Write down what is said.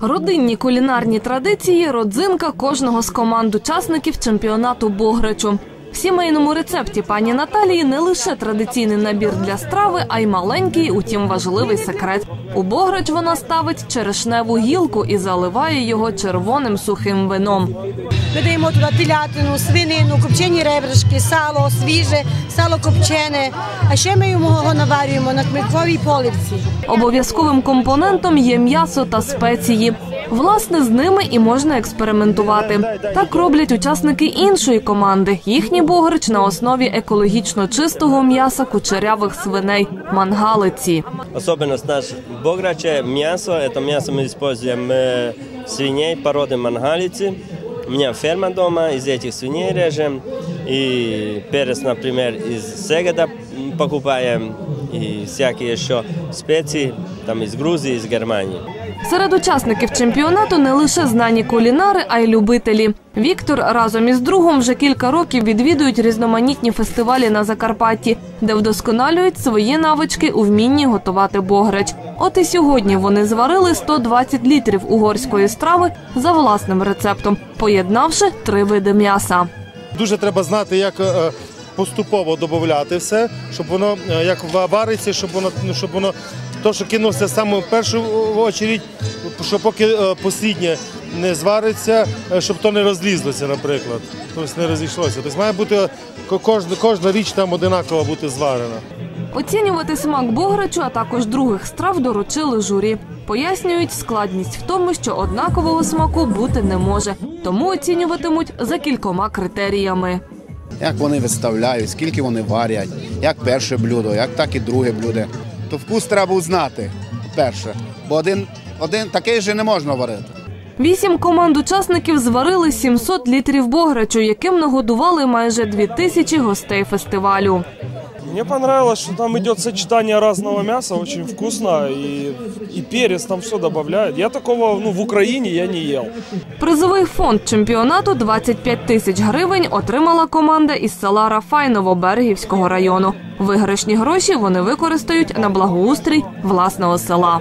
Родинні кулінарні традиції родзинка кожного з команд учасників чемпіонату Бограчу. В сімейному рецепті пані Наталії не лише традиційний набір для страви, а й маленький, утім важливий секрет. У Бограч вона ставить черешневу гілку і заливає його червоним сухим вином. Ми даємо туди телятину, свинину, копчені ребришки, сало свіже, сало копчене. А ще ми його наварюємо на кмитковій поливці. Обов'язковим компонентом є м'ясо та спеції. Власне, з ними і можна експериментувати. Так роблять учасники іншої команди. Їхній бограч на основі екологічно чистого м'яса кучерявих свиней мангалиці. Особенность наш бограча – мясо. Это мясо мы используем э, свиней породы мангалицы. У меня ферма дома, из этих свиней режем. И перец, например, из Сегеда м, покупаем. И всякие еще специи там из Грузии, из Германии. Серед учасників чемпіонату не лише знані кулінари, а й любителі. Віктор разом із другом вже кілька років відвідують різноманітні фестивалі на Закарпатті, де вдосконалюють свої навички у вмінні готувати бограч. От і сьогодні вони зварили 120 літрів угорської страви за власним рецептом, поєднавши три види м'яса. Дуже треба знати, як е, поступово додати все, щоб воно е, як ва- вариться, щоб воно ну, щоб воно то, що кинулося саме в першу очередь, що поки е, посліднє не звариться, е, щоб то не розлізлося, наприклад. Тобто не розійшлося. Тобто має бути ко- кожна, кожна річ там одинаково бути зварена. Оцінювати смак бограчу, а також других страв доручили журі. Пояснюють, складність в тому, що однакового смаку бути не може, тому оцінюватимуть за кількома критеріями. як вони виставляють, скільки вони варять, як перше блюдо, як так і друге блюдо. То вкус треба узнати перше, бо один, один такий же не можна варити. Вісім команд учасників зварили 700 літрів бограчу, яким нагодували майже дві тисячі гостей фестивалю. Мне понравилось, что там идет сочетание разного мяса, очень вкусно, и, и перец там все добавляет. Я такого ну, в Украине я не ел. Призовий фонд чемпіонату 25 тисяч гривень отримала команда із села Рафайново Берегівського району. Виграшні гроші вони використають на благоустрій власного села.